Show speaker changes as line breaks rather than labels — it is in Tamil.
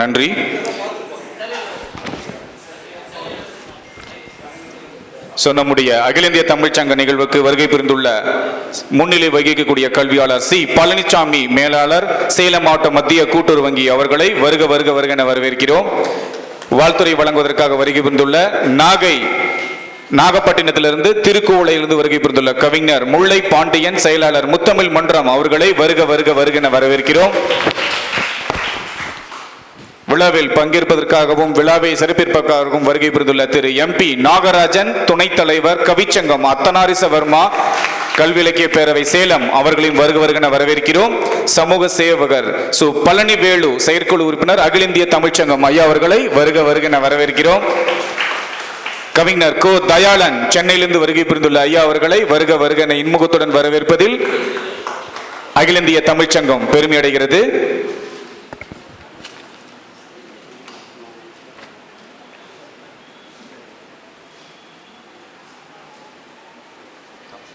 நன்றி. ஸோ நம்முடைய அகில இந்திய தமிழ்ச்சங்க நிகழ்வுக்கு வருகை புரிந்துள்ள முன்னிலை வகிக்கக்கூடிய கல்வியாளர் சி. பழனிசாமி மேலாளர் சேலம் மாவட்ட மத்திய கூட்டுறவு வங்கி அவர்களை வருக வருக வருக என வரவேற்கிறோம். வாழ்த்துறை வழங்குவதற்காக வருகை புரிந்துள்ள நாகை நாகப்பட்டினத்திலிருந்து திருக்குவளையிலிருந்து வருகை புரிந்துள்ள கவிஞர் முல்லை பாண்டியன் செயலாளர் முத்தமிழ் மன்றம் அவர்களை வருக வருக வருக என வரவேற்கிறோம். விழாவில் பங்கேற்பதற்காகவும் விழாவை சிறப்பிற்பதற்காகவும் வருகை புரிந்துள்ள திரு எம்பி நாகராஜன் துணைத் தலைவர் கவிச்சங்கம் அத்தனாரிசவர்மா கல்வி இலக்கிய பேரவை சேலம் அவர்களின் வருக வருகென வரவேற்கிறோம். சமூக சேவகர் சு. பழனிவேலு செயற்குழு உறுப்பினர் அகில இந்திய தமிழ்ச்சங்கம் ஐயா அவர்களை வருக வருகன வரவேற்கிறோம். கவிஞர் கோ. தயாளன் சென்னையிலிருந்து வருகை புரிந்துள்ள ஐயா அவர்களை வருக வருகன இன்முகத்துடன் வரவேற்பதில் அகில இந்திய தமிழ்ச்சங்கம் பெருமையடைகிறது